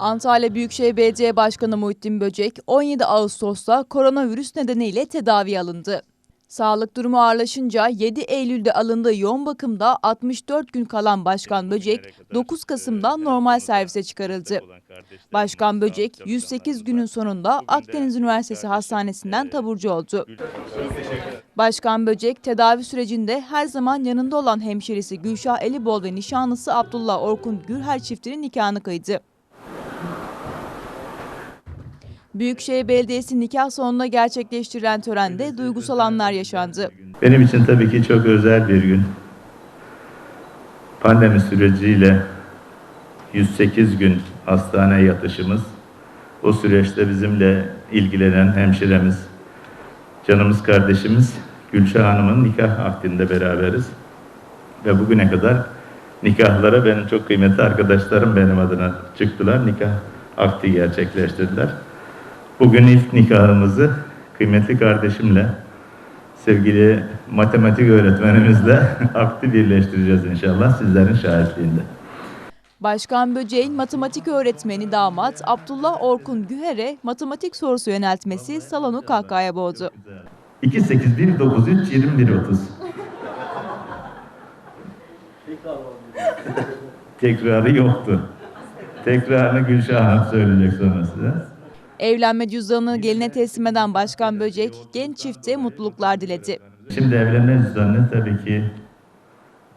Antalya Büyükşehir Belediye Başkanı Muhittin Böcek 17 Ağustos'ta koronavirüs nedeniyle tedavi alındı. Sağlık durumu ağırlaşınca 7 Eylül'de alındığı yoğun bakımda 64 gün kalan Başkan Böcek 9 Kasım'da normal servise çıkarıldı. Başkan Böcek 108 günün sonunda Akdeniz Üniversitesi Hastanesi'nden taburcu oldu. Başkan Böcek tedavi sürecinde her zaman yanında olan hemşerisi Gülşah Elibol ve nişanlısı Abdullah Orkun Gürher çiftinin nikahını kıydı. Büyükşehir Belediyesi nikah sonunda gerçekleştirilen törende duygusal anlar yaşandı. Benim için tabii ki çok özel bir gün. Pandemi süreciyle 108 gün hastaneye yatışımız, o süreçte bizimle ilgilenen hemşiremiz, canımız kardeşimiz Gülşah Hanım'ın nikah akdinde beraberiz. Ve bugüne kadar nikahlara benim çok kıymetli arkadaşlarım benim adına çıktılar. Nikah akdi gerçekleştirdiler. Bugün ilk nikahımızı kıymetli kardeşimle sevgili matematik öğretmenimizle akti birleştireceğiz inşallah sizlerin şahitliğinde. Başkan Böcek'in matematik öğretmeni damat Abdullah Orkun Güher'e matematik sorusu yöneltmesi salonu kahkahaya boğdu. 2 8 1 9 3 21 30. Tekrarı yoktu. Tekrarını Gülşah Hanım söyleyecek sonra size. Evlenme cüzdanını geline teslim eden Başkan Böcek genç çifte mutluluklar diledi. Şimdi evlenme cüzdanını tabii ki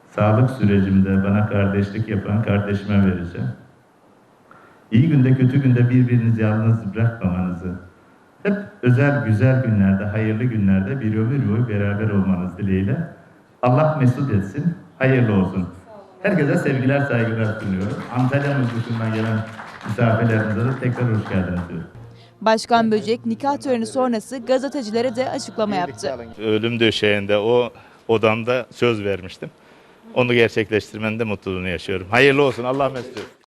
sağlık sürecimde bana kardeşlik yapan kardeşime vereceğim. İyi günde kötü günde birbirinizi yalnız bırakmamanızı, hep özel güzel günlerde, hayırlı günlerde bir ömür boyu beraber olmanız dileğiyle Allah mesut etsin, hayırlı olsun. Herkese sevgiler, saygılar sunuyorum. Antalya'mız dışından gelen misafirlerimize de tekrar hoş geldiniz diyorum. Başkan Böcek nikah töreni sonrası gazetecilere de açıklama yaptı. ölüm döşeğinde o odamda söz vermiştim. Onu gerçekleştirmenin de mutluluğunu yaşıyorum. Hayırlı olsun. Allah mesut.